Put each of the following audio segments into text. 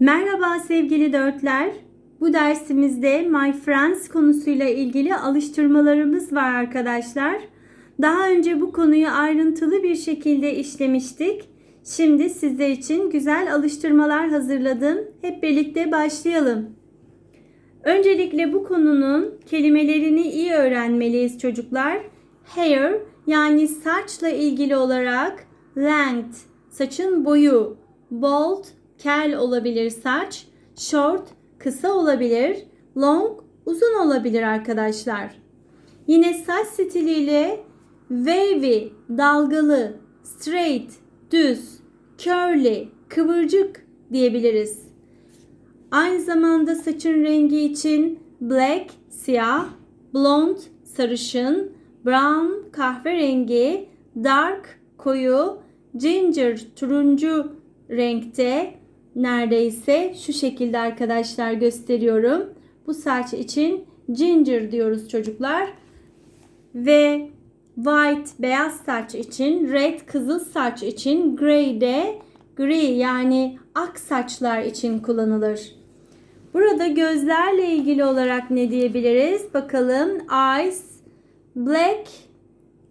Merhaba sevgili dörtler. Bu dersimizde My Friends konusuyla ilgili alıştırmalarımız var arkadaşlar. Daha önce bu konuyu ayrıntılı bir şekilde işlemiştik. Şimdi sizler için güzel alıştırmalar hazırladım. Hep birlikte başlayalım. Öncelikle bu konunun kelimelerini iyi öğrenmeliyiz çocuklar. Hair yani saçla ilgili olarak length, saçın boyu, bald, kel olabilir saç, short, kısa olabilir, long, uzun olabilir arkadaşlar. Yine saç stiliyle wavy, dalgalı, straight, düz, curly, kıvırcık diyebiliriz. Aynı zamanda saçın rengi için black, siyah, blond, sarışın, brown, kahverengi, dark, koyu, ginger, turuncu renkte neredeyse şu şekilde arkadaşlar gösteriyorum. Bu saç için ginger diyoruz çocuklar. Ve white beyaz saç için, red kızıl saç için, grey de gri yani ak saçlar için kullanılır. Burada gözlerle ilgili olarak ne diyebiliriz? Bakalım eyes, black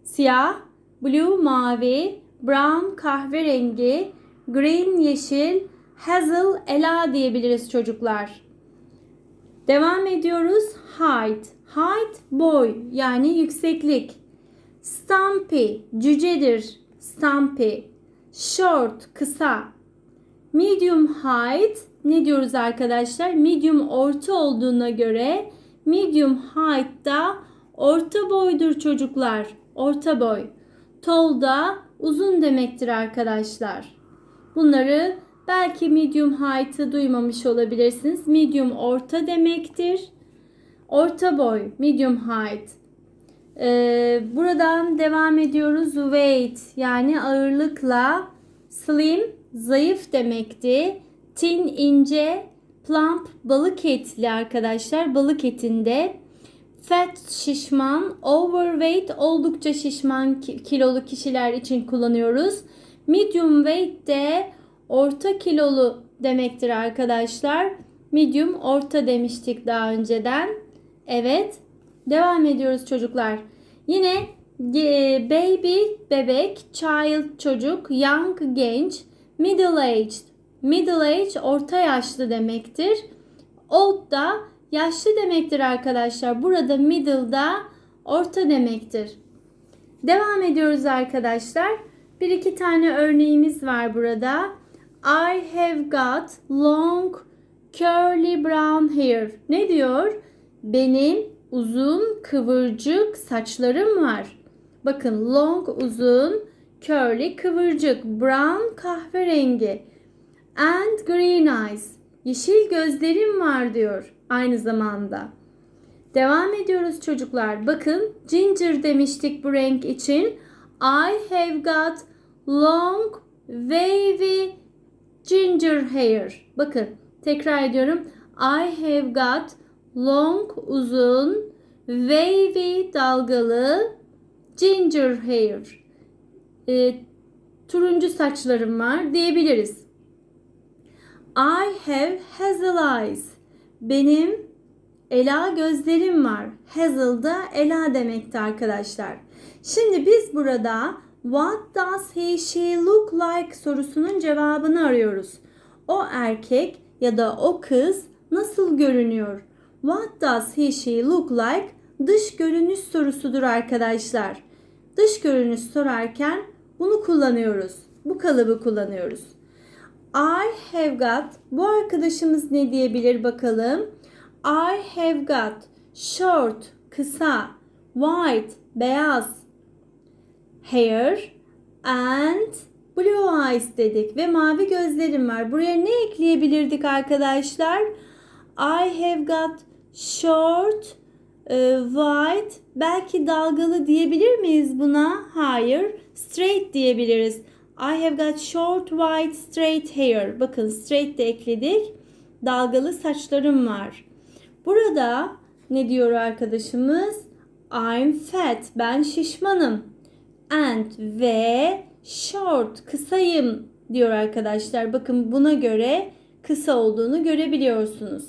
siyah, blue mavi, brown kahverengi, green yeşil, hazel ela diyebiliriz çocuklar. Devam ediyoruz. Height. Height boy yani yükseklik. Stumpy cücedir. Stumpy. Short kısa. Medium height ne diyoruz arkadaşlar? Medium orta olduğuna göre medium height da orta boydur çocuklar. Orta boy. Tall da uzun demektir arkadaşlar. Bunları belki medium height'ı duymamış olabilirsiniz. Medium orta demektir. Orta boy, medium height. Ee, buradan devam ediyoruz. Weight yani ağırlıkla slim zayıf demekti. Thin ince, plump balık etli arkadaşlar. Balık etinde. Fat şişman, overweight oldukça şişman kilolu kişiler için kullanıyoruz. Medium weight de orta kilolu demektir arkadaşlar. Medium orta demiştik daha önceden. Evet. Devam ediyoruz çocuklar. Yine e, baby bebek, child çocuk, young genç, middle aged. Middle age orta yaşlı demektir. Old da yaşlı demektir arkadaşlar. Burada middle da orta demektir. Devam ediyoruz arkadaşlar. Bir iki tane örneğimiz var burada. I have got long curly brown hair. Ne diyor? Benim uzun kıvırcık saçlarım var. Bakın long uzun, curly kıvırcık, brown kahverengi and green eyes. Yeşil gözlerim var diyor aynı zamanda. Devam ediyoruz çocuklar. Bakın ginger demiştik bu renk için. I have got long wavy ginger hair. Bakın tekrar ediyorum. I have got long uzun wavy dalgalı ginger hair. E, turuncu saçlarım var diyebiliriz. I have hazel eyes. Benim ela gözlerim var. Hazel da ela demekti arkadaşlar. Şimdi biz burada what does he she look like sorusunun cevabını arıyoruz. O erkek ya da o kız nasıl görünüyor? What does he she look like? Dış görünüş sorusudur arkadaşlar. Dış görünüş sorarken bunu kullanıyoruz. Bu kalıbı kullanıyoruz. I have got. Bu arkadaşımız ne diyebilir bakalım? I have got short, kısa, white, beyaz, hair and blue eyes dedik ve mavi gözlerim var. Buraya ne ekleyebilirdik arkadaşlar? I have got short, e, white, belki dalgalı diyebilir miyiz buna? Hayır. Straight diyebiliriz. I have got short, white, straight hair. Bakın straight de ekledik. Dalgalı saçlarım var. Burada ne diyor arkadaşımız? I'm fat. Ben şişmanım. And ve short kısayım diyor arkadaşlar. Bakın buna göre kısa olduğunu görebiliyorsunuz.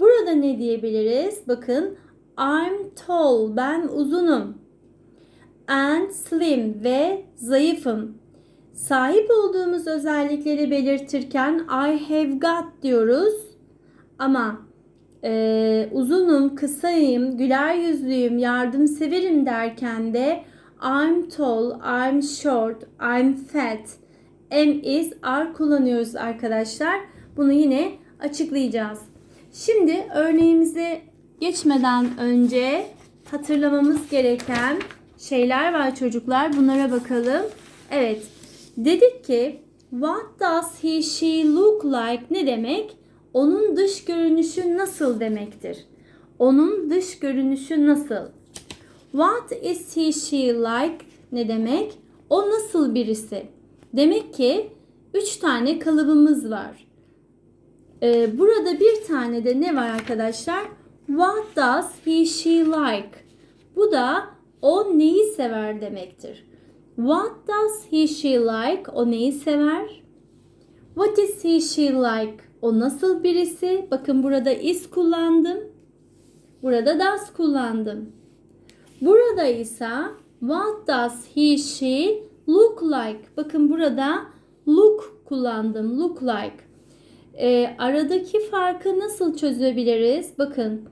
Burada ne diyebiliriz? Bakın I'm tall. Ben uzunum. And slim ve zayıfım. Sahip olduğumuz özellikleri belirtirken I have got diyoruz. Ama e, uzunum, kısayım, güler yüzlüyüm, yardımseverim derken de I'm tall, I'm short, I'm fat, am is, are kullanıyoruz arkadaşlar. Bunu yine açıklayacağız. Şimdi örneğimize geçmeden önce hatırlamamız gereken şeyler var çocuklar. Bunlara bakalım. Evet. Dedik ki what does he she look like ne demek? Onun dış görünüşü nasıl demektir? Onun dış görünüşü nasıl? What is he she like ne demek? O nasıl birisi? Demek ki üç tane kalıbımız var. Ee, burada bir tane de ne var arkadaşlar? What does he she like? Bu da o neyi sever demektir. What does he she like? O neyi sever? What is he she like? O nasıl birisi? Bakın burada is kullandım. Burada does kullandım. Burada ise what does he she look like? Bakın burada look kullandım. Look like. Ee, aradaki farkı nasıl çözebiliriz? Bakın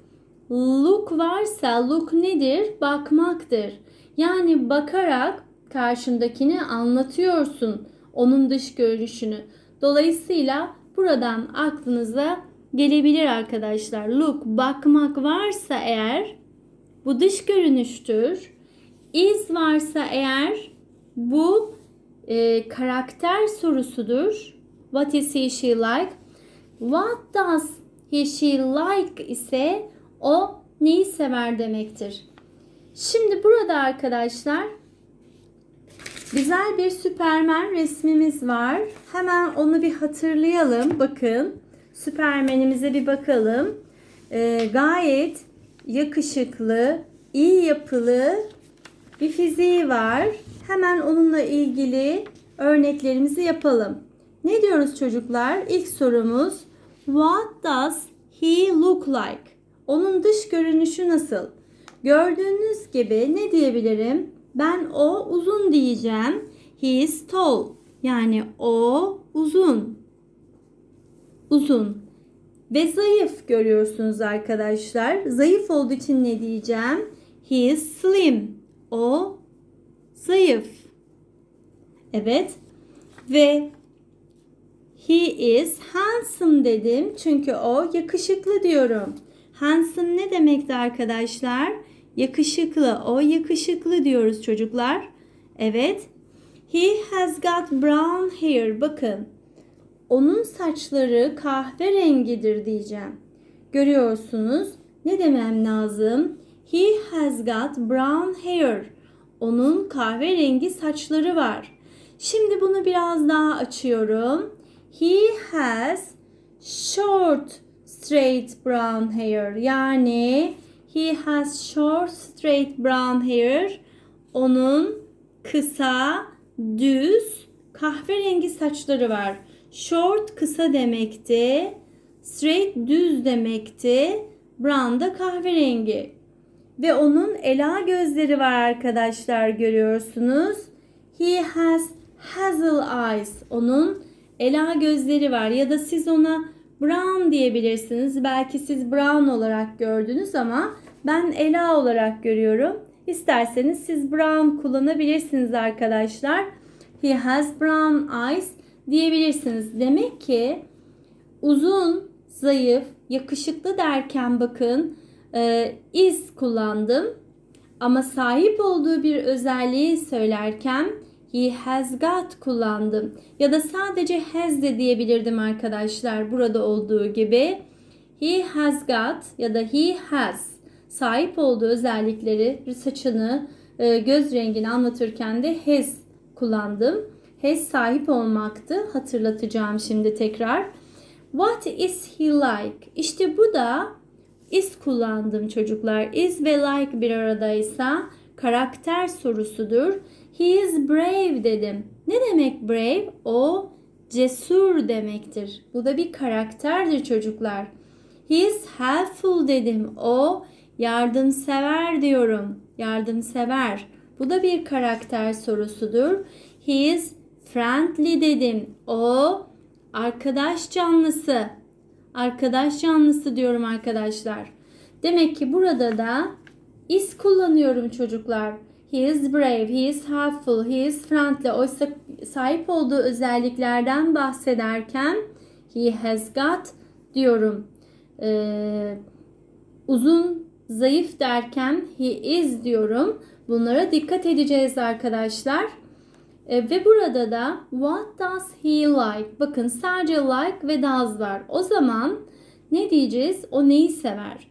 look varsa look nedir? Bakmaktır. Yani bakarak karşındakini anlatıyorsun. Onun dış görünüşünü. Dolayısıyla buradan aklınıza gelebilir arkadaşlar. Look bakmak varsa eğer bu dış görünüştür. Is varsa eğer bu e, karakter sorusudur. What is he she like? What does he she like ise o neyi sever demektir. Şimdi burada arkadaşlar güzel bir Süpermen resmimiz var. Hemen onu bir hatırlayalım. Bakın Süpermenimize bir bakalım. Ee, gayet yakışıklı, iyi yapılı bir fiziği var. Hemen onunla ilgili örneklerimizi yapalım. Ne diyoruz çocuklar? İlk sorumuz What does he look like? Onun dış görünüşü nasıl? Gördüğünüz gibi ne diyebilirim? Ben o uzun diyeceğim. He is tall. Yani o uzun. Uzun. Ve zayıf görüyorsunuz arkadaşlar. Zayıf olduğu için ne diyeceğim? He is slim. O zayıf. Evet. Ve he is handsome dedim. Çünkü o yakışıklı diyorum. Handsome ne demekti arkadaşlar? Yakışıklı. O yakışıklı diyoruz çocuklar. Evet. He has got brown hair. Bakın. Onun saçları kahverengidir diyeceğim. Görüyorsunuz. Ne demem lazım? He has got brown hair. Onun kahverengi saçları var. Şimdi bunu biraz daha açıyorum. He has short straight brown hair. Yani he has short straight brown hair. Onun kısa, düz, kahverengi saçları var. Short kısa demekti. Straight düz demekti. Brown da kahverengi. Ve onun ela gözleri var arkadaşlar görüyorsunuz. He has hazel eyes. Onun ela gözleri var ya da siz ona brown diyebilirsiniz. Belki siz brown olarak gördünüz ama ben ela olarak görüyorum. İsterseniz siz brown kullanabilirsiniz arkadaşlar. He has brown eyes diyebilirsiniz. Demek ki uzun, zayıf, yakışıklı derken bakın e, is kullandım. Ama sahip olduğu bir özelliği söylerken he has got kullandım. Ya da sadece has de diyebilirdim arkadaşlar burada olduğu gibi. He has got ya da he has sahip olduğu özellikleri saçını, e, göz rengini anlatırken de has kullandım. Has sahip olmaktı. Hatırlatacağım şimdi tekrar. What is he like? İşte bu da is kullandım çocuklar. Is ve like bir aradaysa karakter sorusudur. He is brave dedim. Ne demek brave? O cesur demektir. Bu da bir karakterdir çocuklar. He is helpful dedim. O yardımsever diyorum. Yardımsever. Bu da bir karakter sorusudur. He is friendly dedim. O arkadaş canlısı. Arkadaş canlısı diyorum arkadaşlar. Demek ki burada da is kullanıyorum çocuklar. He is brave, he is helpful, he is friendly. Oysa sahip olduğu özelliklerden bahsederken he has got diyorum. Ee, uzun, zayıf derken he is diyorum. Bunlara dikkat edeceğiz arkadaşlar. E, ve burada da what does he like? Bakın sadece like ve does var. O zaman ne diyeceğiz? O neyi sever?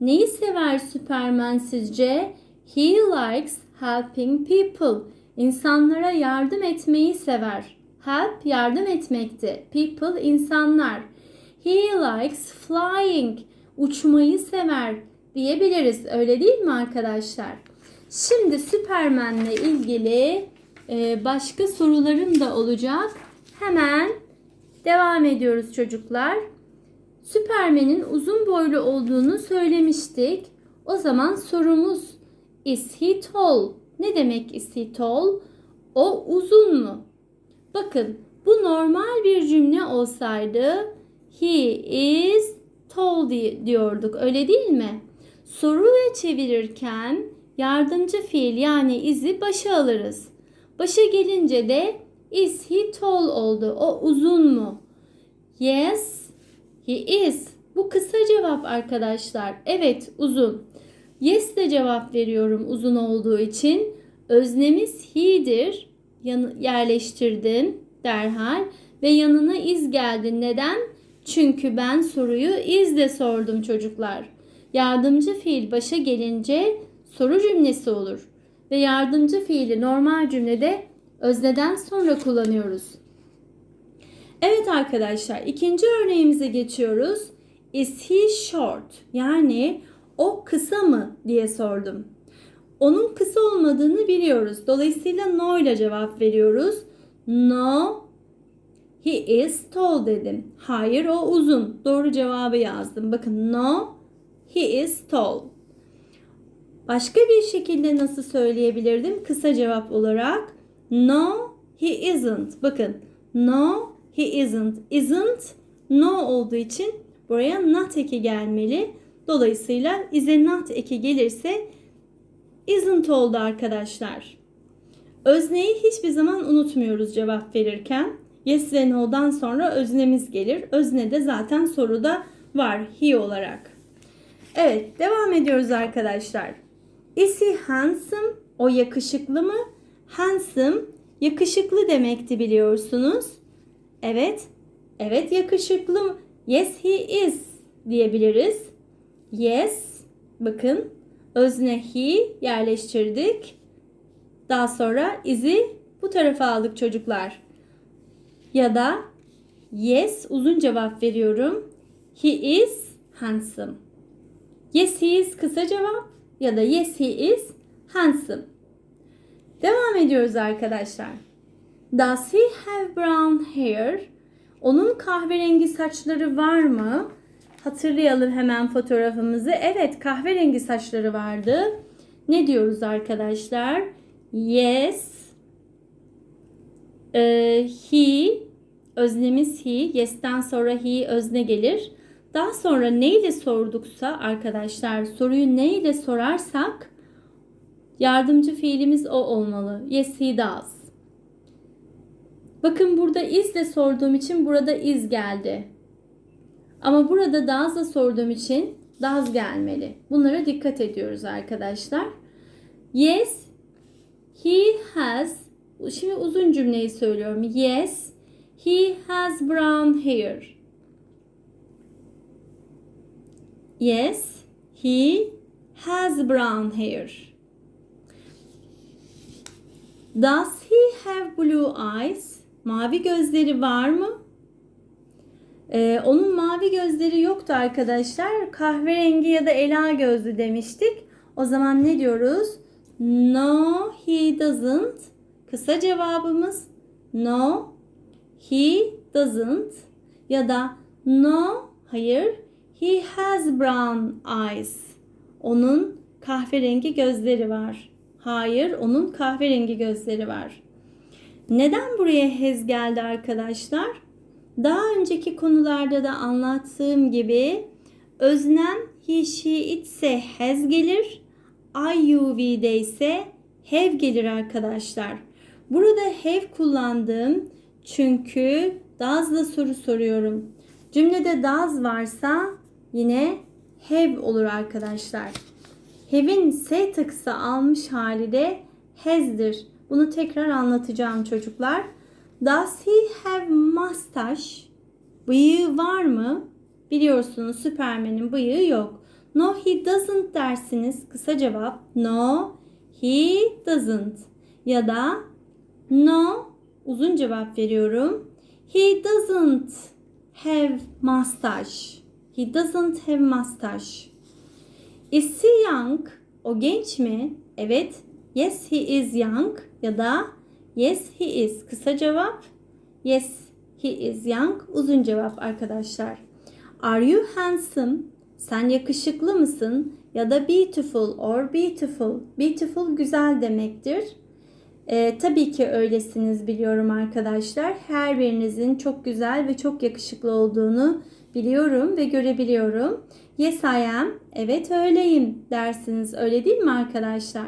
Neyi sever Superman sizce? He likes helping people. İnsanlara yardım etmeyi sever. Help yardım etmekti. People insanlar. He likes flying. Uçmayı sever diyebiliriz. Öyle değil mi arkadaşlar? Şimdi Superman'le ilgili başka sorularım da olacak. Hemen devam ediyoruz çocuklar. Süpermen'in uzun boylu olduğunu söylemiştik. O zaman sorumuz is he tall? Ne demek is he tall? O uzun mu? Bakın bu normal bir cümle olsaydı he is tall diyorduk öyle değil mi? Soru ve çevirirken yardımcı fiil yani izi başa alırız. Başa gelince de is he tall oldu. O uzun mu? Yes, he is. Bu kısa cevap arkadaşlar. Evet, uzun. Yes de cevap veriyorum uzun olduğu için. Öznemiz he'dir. Yan yerleştirdim derhal ve yanına is geldi. Neden? Çünkü ben soruyu is de sordum çocuklar. Yardımcı fiil başa gelince soru cümlesi olur ve yardımcı fiili normal cümlede özneden sonra kullanıyoruz. Evet arkadaşlar ikinci örneğimize geçiyoruz. Is he short? Yani o kısa mı diye sordum. Onun kısa olmadığını biliyoruz. Dolayısıyla no ile cevap veriyoruz. No, he is tall dedim. Hayır o uzun. Doğru cevabı yazdım. Bakın no, he is tall. Başka bir şekilde nasıl söyleyebilirdim? Kısa cevap olarak no he isn't. Bakın no he isn't. Isn't no olduğu için buraya not eki gelmeli. Dolayısıyla is'e not eki gelirse isn't oldu arkadaşlar. Özneyi hiçbir zaman unutmuyoruz cevap verirken. Yes ve no'dan sonra öznemiz gelir. Özne de zaten soruda var he olarak. Evet devam ediyoruz arkadaşlar. Is he handsome? O yakışıklı mı? Handsome yakışıklı demekti biliyorsunuz. Evet. Evet yakışıklı? Yes he is diyebiliriz. Yes. Bakın özne he yerleştirdik. Daha sonra is'i bu tarafa aldık çocuklar. Ya da yes uzun cevap veriyorum. He is handsome. Yes he is kısa cevap ya da yes he is handsome. Devam ediyoruz arkadaşlar. Does he have brown hair? Onun kahverengi saçları var mı? Hatırlayalım hemen fotoğrafımızı. Evet kahverengi saçları vardı. Ne diyoruz arkadaşlar? Yes. Ee, he. Öznemiz he. Yes'ten sonra he özne gelir. Daha sonra neyle sorduksa arkadaşlar soruyu neyle sorarsak yardımcı fiilimiz o olmalı. Yes he does. Bakın burada is de sorduğum için burada is geldi. Ama burada does'la sorduğum için does gelmeli. Bunlara dikkat ediyoruz arkadaşlar. Yes, he has. Şimdi uzun cümleyi söylüyorum. Yes, he has brown hair. Yes, he has brown hair. Does he have blue eyes? Mavi gözleri var mı? Ee, onun mavi gözleri yoktu arkadaşlar. Kahverengi ya da ela gözlü demiştik. O zaman ne diyoruz? No, he doesn't. Kısa cevabımız no, he doesn't ya da no hayır he has brown eyes. Onun kahverengi gözleri var. Hayır, onun kahverengi gözleri var. Neden buraya has geldi arkadaşlar? Daha önceki konularda da anlattığım gibi öznem he, she, it ise has gelir. I, you, we'de ise have gelir arkadaşlar. Burada have kullandım çünkü does'la soru soruyorum. Cümlede does varsa yine have olur arkadaşlar. Have'in S takısı almış hali de has'dir. Bunu tekrar anlatacağım çocuklar. Does he have mustache? Bıyığı var mı? Biliyorsunuz Superman'in bıyığı yok. No he doesn't dersiniz. Kısa cevap no he doesn't. Ya da no uzun cevap veriyorum. He doesn't have mustache. He doesn't have mustache. Is he young? O genç mi? Evet. Yes he is young ya da yes he is. Kısa cevap yes he is young. Uzun cevap arkadaşlar. Are you handsome? Sen yakışıklı mısın? Ya da beautiful or beautiful. Beautiful güzel demektir. Ee, tabii ki öylesiniz biliyorum arkadaşlar. Her birinizin çok güzel ve çok yakışıklı olduğunu biliyorum ve görebiliyorum. Yes I am. Evet öyleyim dersiniz. Öyle değil mi arkadaşlar?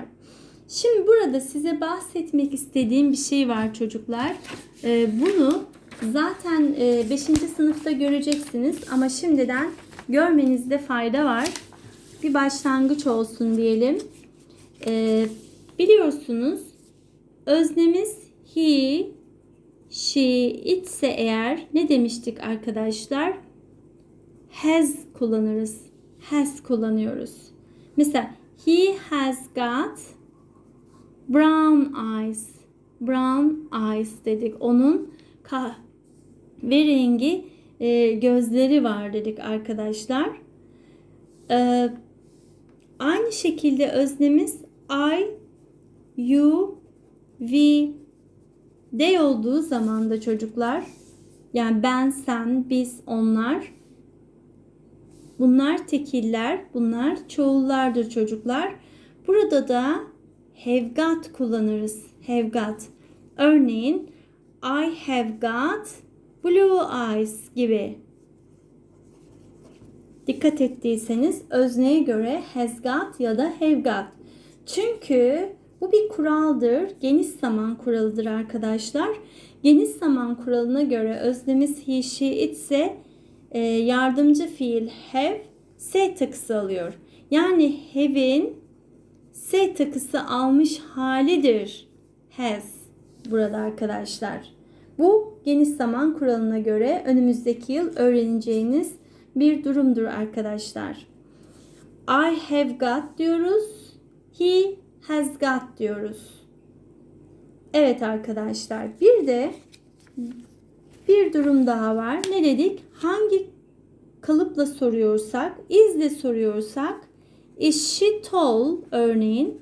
Şimdi burada size bahsetmek istediğim bir şey var çocuklar. Ee, bunu zaten 5. sınıfta göreceksiniz ama şimdiden görmenizde fayda var. Bir başlangıç olsun diyelim. Ee, biliyorsunuz öznemiz he, she, it ise eğer ne demiştik arkadaşlar? Has kullanırız. Has kullanıyoruz. Mesela he has got brown eyes. Brown eyes dedik. Onun kahverengi e, gözleri var dedik arkadaşlar. E, aynı şekilde öznemiz I, you, we, they olduğu zaman da çocuklar yani ben, sen, biz, onlar bunlar tekiller, bunlar çoğullardır çocuklar. Burada da have got kullanırız. Have got. Örneğin I have got blue eyes gibi. Dikkat ettiyseniz özneye göre has got ya da have got. Çünkü bu bir kuraldır. Geniş zaman kuralıdır arkadaşlar. Geniş zaman kuralına göre öznemiz he, she, it ise e, yardımcı fiil have S takısı alıyor. Yani have'in S takısı almış halidir. Has burada arkadaşlar. Bu geniş zaman kuralına göre önümüzdeki yıl öğreneceğiniz bir durumdur arkadaşlar. I have got diyoruz. He has got diyoruz. Evet arkadaşlar bir de bir durum daha var. Ne dedik? Hangi kalıpla soruyorsak, izle soruyorsak is she tall örneğin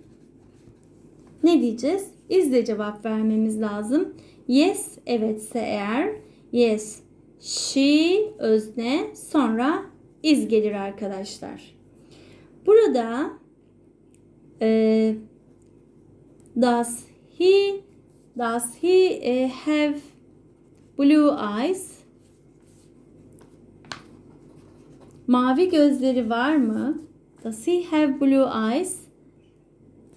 ne diyeceğiz? İzle cevap vermemiz lazım. Yes evetse eğer yes she özne sonra is gelir arkadaşlar. Burada e, does he does he e, have blue eyes? Mavi gözleri var mı? Does he have blue eyes?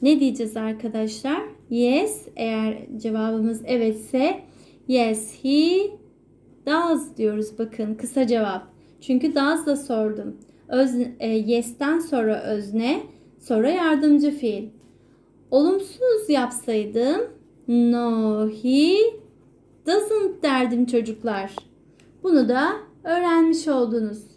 Ne diyeceğiz arkadaşlar? Yes eğer cevabımız evetse yes he does diyoruz bakın kısa cevap. Çünkü does da sordum. Öz, e, yes'ten sonra özne sonra yardımcı fiil. Olumsuz yapsaydım no he doesn't derdim çocuklar. Bunu da öğrenmiş oldunuz.